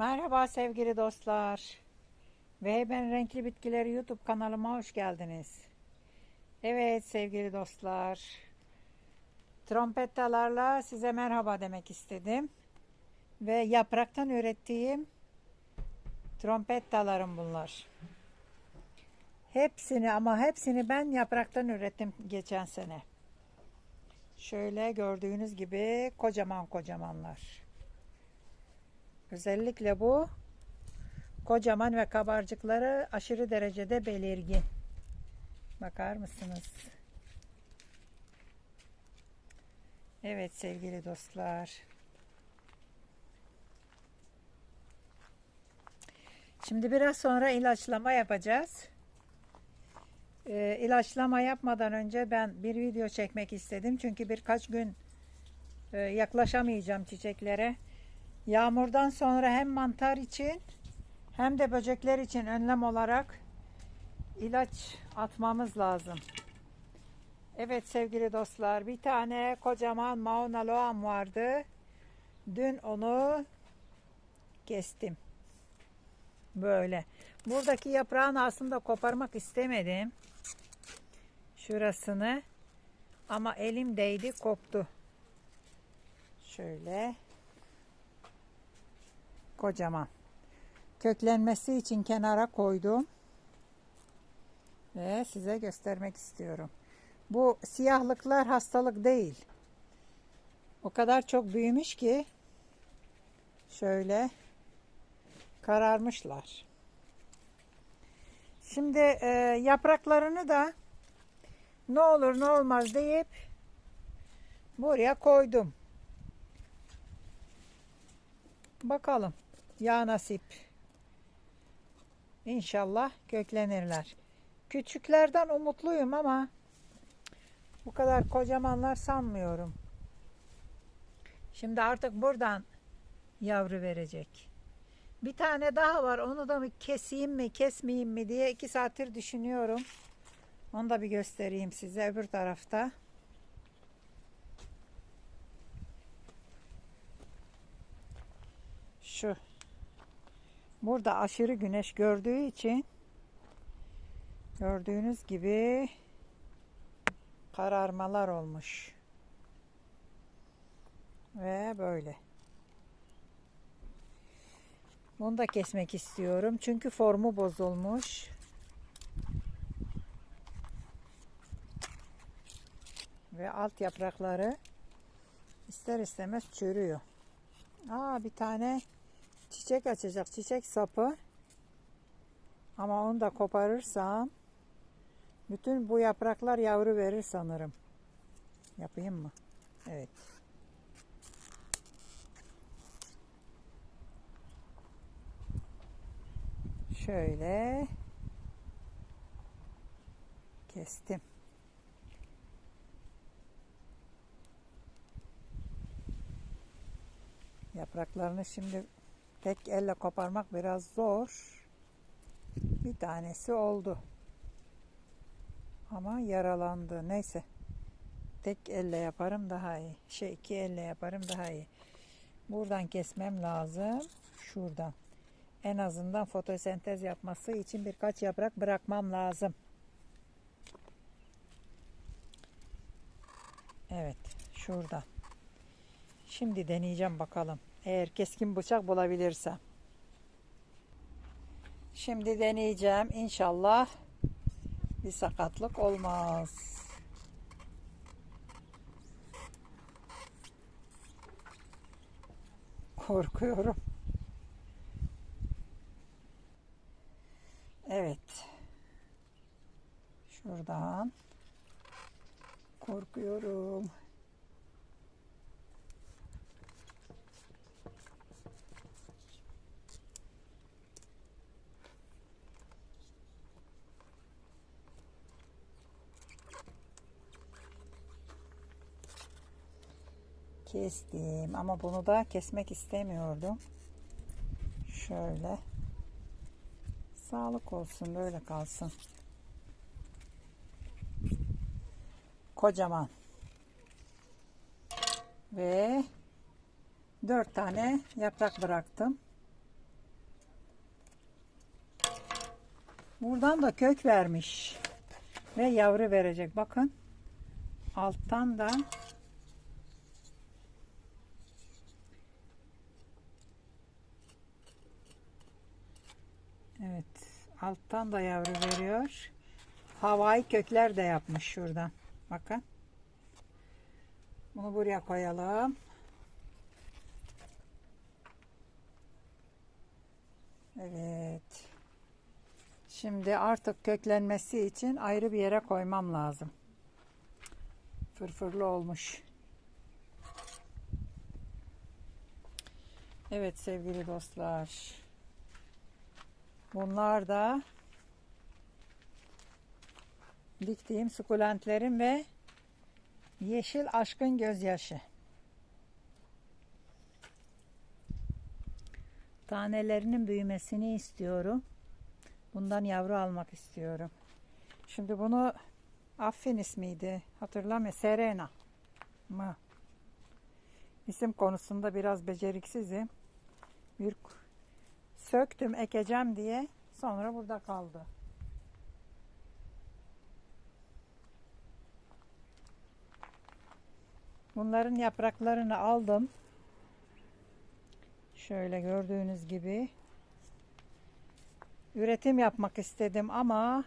Merhaba sevgili dostlar. Ve ben Renkli Bitkileri YouTube kanalıma hoş geldiniz. Evet sevgili dostlar. Trompettalarla size merhaba demek istedim. Ve yapraktan ürettiğim trompettalarım bunlar. Hepsini ama hepsini ben yapraktan ürettim geçen sene. Şöyle gördüğünüz gibi kocaman kocamanlar. Özellikle bu kocaman ve kabarcıkları aşırı derecede belirgin. Bakar mısınız? Evet sevgili dostlar. Şimdi biraz sonra ilaçlama yapacağız. Ee, ilaçlama yapmadan önce ben bir video çekmek istedim. Çünkü birkaç gün e, yaklaşamayacağım çiçeklere. Yağmurdan sonra hem mantar için hem de böcekler için önlem olarak ilaç atmamız lazım. Evet sevgili dostlar bir tane kocaman Mauna Loam vardı. Dün onu kestim. Böyle. Buradaki yaprağını aslında koparmak istemedim. Şurasını. Ama elim değdi koptu. Şöyle kocaman. Köklenmesi için kenara koydum. Ve size göstermek istiyorum. Bu siyahlıklar hastalık değil. O kadar çok büyümüş ki şöyle kararmışlar. Şimdi e, yapraklarını da ne olur ne olmaz deyip buraya koydum. Bakalım. Ya nasip. İnşallah köklenirler. Küçüklerden umutluyum ama bu kadar kocamanlar sanmıyorum. Şimdi artık buradan yavru verecek. Bir tane daha var. Onu da mı keseyim mi, kesmeyeyim mi diye iki saattir düşünüyorum. Onu da bir göstereyim size öbür tarafta. Şu. Burada aşırı güneş gördüğü için gördüğünüz gibi kararmalar olmuş. Ve böyle. Bunu da kesmek istiyorum. Çünkü formu bozulmuş. Ve alt yaprakları ister istemez çürüyor. Aa bir tane çiçek açacak. Çiçek sapı. Ama onu da koparırsam bütün bu yapraklar yavru verir sanırım. Yapayım mı? Evet. Şöyle kestim. Yapraklarını şimdi tek elle koparmak biraz zor. Bir tanesi oldu. Ama yaralandı. Neyse. Tek elle yaparım daha iyi. Şey iki elle yaparım daha iyi. Buradan kesmem lazım. Şuradan. En azından fotosentez yapması için birkaç yaprak bırakmam lazım. Evet. Şuradan. Şimdi deneyeceğim bakalım. Eğer keskin bıçak bulabilirsem. Şimdi deneyeceğim. İnşallah bir sakatlık olmaz. Korkuyorum. kestim. Ama bunu da kesmek istemiyordum. Şöyle. Sağlık olsun böyle kalsın. Kocaman. Ve dört tane yaprak bıraktım. Buradan da kök vermiş ve yavru verecek. Bakın alttan da Evet. Alttan da yavru veriyor. Havai kökler de yapmış şuradan. Bakın. Bunu buraya koyalım. Evet. Şimdi artık köklenmesi için ayrı bir yere koymam lazım. Fırfırlı olmuş. Evet sevgili dostlar. Bunlar da diktiğim sukulentlerim ve yeşil aşkın gözyaşı. Tanelerinin büyümesini istiyorum. Bundan yavru almak istiyorum. Şimdi bunu Affin ismiydi. Hatırlamıyorum. Serena mı? İsim konusunda biraz beceriksizim. Bir söktüm ekeceğim diye sonra burada kaldı. Bunların yapraklarını aldım. Şöyle gördüğünüz gibi üretim yapmak istedim ama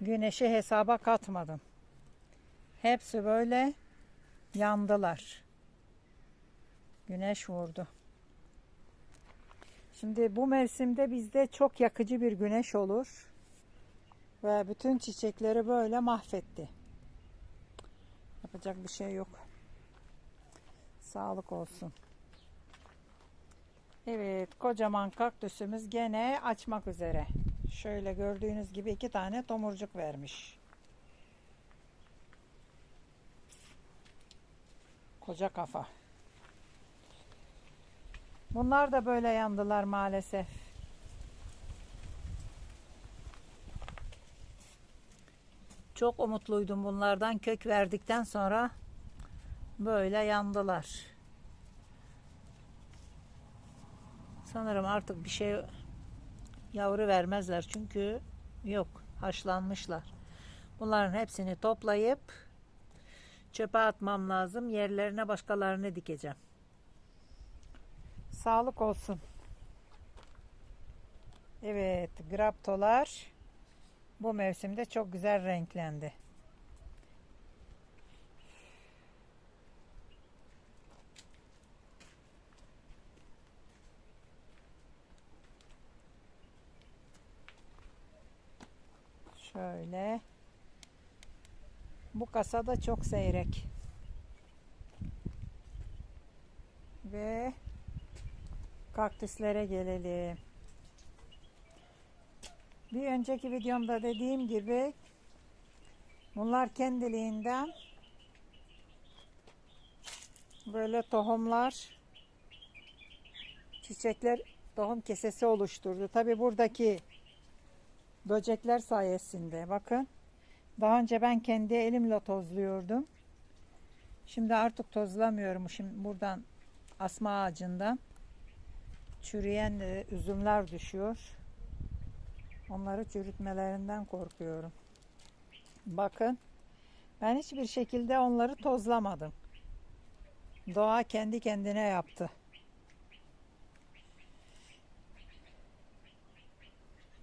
güneşi hesaba katmadım. Hepsi böyle yandılar. Güneş vurdu. Şimdi bu mevsimde bizde çok yakıcı bir güneş olur. Ve bütün çiçekleri böyle mahvetti. Yapacak bir şey yok. Sağlık olsun. Evet, kocaman kaktüsümüz gene açmak üzere. Şöyle gördüğünüz gibi iki tane tomurcuk vermiş. Koca kafa. Bunlar da böyle yandılar maalesef. Çok umutluydum bunlardan kök verdikten sonra böyle yandılar. Sanırım artık bir şey yavru vermezler çünkü yok haşlanmışlar. Bunların hepsini toplayıp çöpe atmam lazım. Yerlerine başkalarını dikeceğim. Sağlık olsun. Evet, graptolar bu mevsimde çok güzel renklendi. Şöyle. Bu kasa da çok seyrek. Ve kaktüslere gelelim. Bir önceki videomda dediğim gibi bunlar kendiliğinden böyle tohumlar çiçekler tohum kesesi oluşturdu. Tabi buradaki böcekler sayesinde bakın daha önce ben kendi elimle tozluyordum. Şimdi artık tozlamıyorum. Şimdi buradan asma ağacından çürüyen üzümler düşüyor. Onları çürütmelerinden korkuyorum. Bakın ben hiçbir şekilde onları tozlamadım. Doğa kendi kendine yaptı.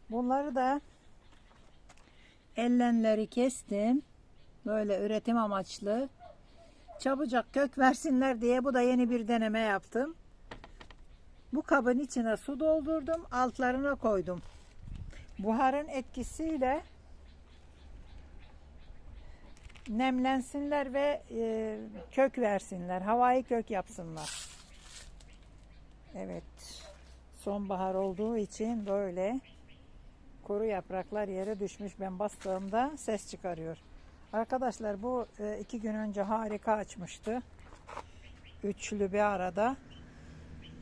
Bunları da ellenleri kestim. Böyle üretim amaçlı. Çabucak kök versinler diye bu da yeni bir deneme yaptım. Bu kabın içine su doldurdum. Altlarına koydum. Buharın etkisiyle nemlensinler ve e, kök versinler. Havai kök yapsınlar. Evet. Sonbahar olduğu için böyle kuru yapraklar yere düşmüş. Ben bastığımda ses çıkarıyor. Arkadaşlar bu e, iki gün önce harika açmıştı. Üçlü bir arada.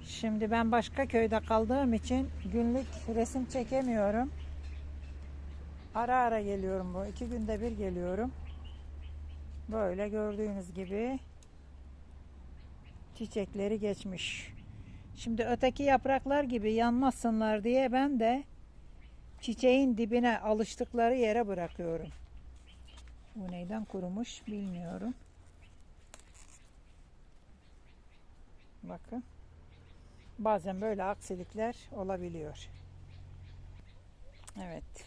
Şimdi ben başka köyde kaldığım için günlük resim çekemiyorum. Ara ara geliyorum bu. iki günde bir geliyorum. Böyle gördüğünüz gibi çiçekleri geçmiş. Şimdi öteki yapraklar gibi yanmasınlar diye ben de çiçeğin dibine alıştıkları yere bırakıyorum. Bu neyden kurumuş bilmiyorum. Bakın. Bazen böyle aksilikler olabiliyor. Evet.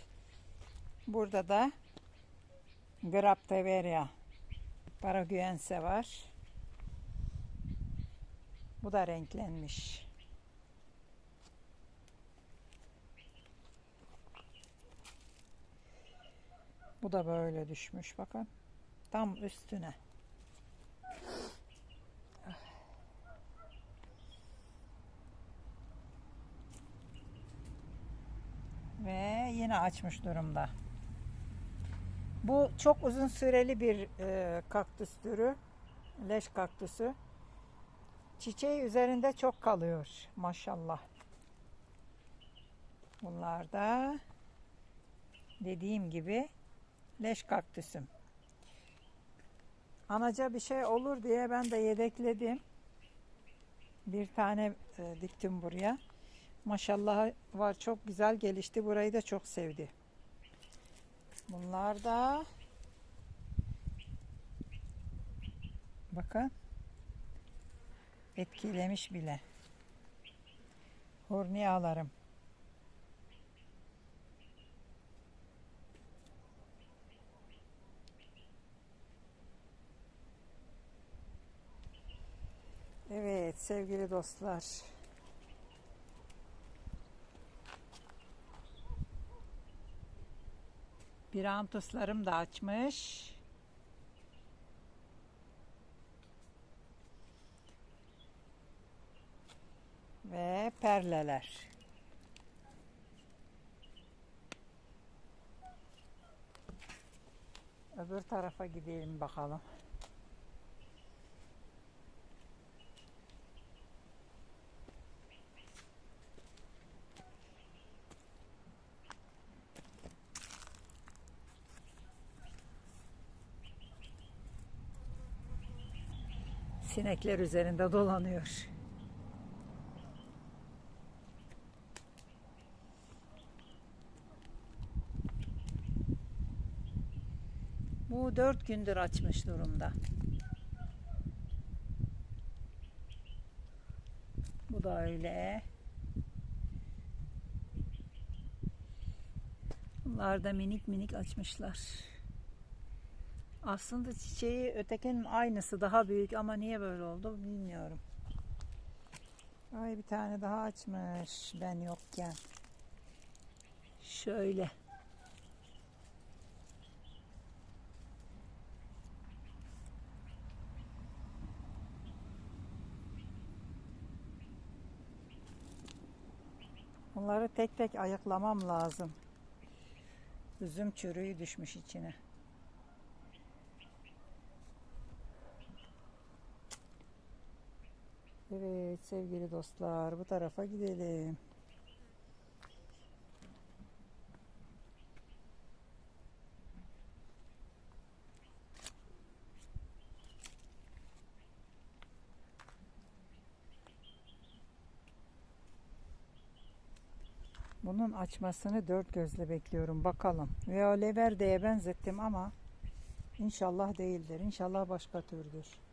Burada da Grapteveria Paraguense var. Bu da renklenmiş. Bu da böyle düşmüş bakın. Tam üstüne. Yine açmış durumda. Bu çok uzun süreli bir e, kaktüs türü. Leş kaktüsü. Çiçeği üzerinde çok kalıyor maşallah. Bunlar da dediğim gibi leş kaktüsüm. Anaca bir şey olur diye ben de yedekledim. Bir tane e, diktim buraya. Maşallah var çok güzel gelişti. Burayı da çok sevdi. Bunlar da bakın etkilemiş bile. Horniyalarım. Evet sevgili dostlar. Pirantuslarım da açmış. Ve perleler. Öbür tarafa gidelim bakalım. Sinekler üzerinde dolanıyor. Bu dört gündür açmış durumda. Bu da öyle. Bunlar da minik minik açmışlar. Aslında çiçeği ötekinin aynısı daha büyük ama niye böyle oldu bilmiyorum. Ay bir tane daha açmış ben yokken. Şöyle. Bunları tek tek ayıklamam lazım. Üzüm çürüğü düşmüş içine. Evet sevgili dostlar bu tarafa gidelim. Bunun açmasını dört gözle bekliyorum. Bakalım. Veya Leverde'ye benzettim ama inşallah değildir. İnşallah başka türdür.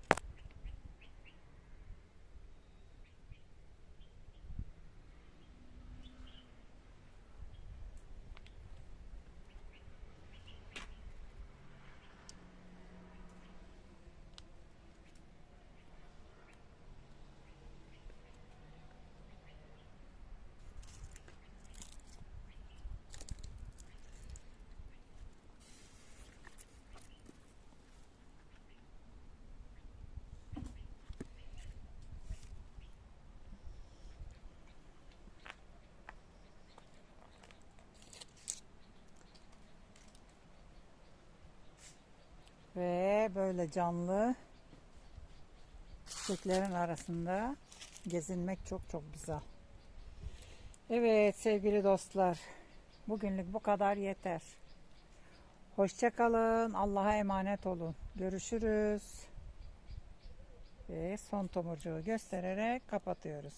Böyle canlı çiçeklerin arasında gezinmek çok çok güzel. Evet sevgili dostlar. Bugünlük bu kadar yeter. Hoşçakalın. Allah'a emanet olun. Görüşürüz. Ve son tomurcuğu göstererek kapatıyoruz.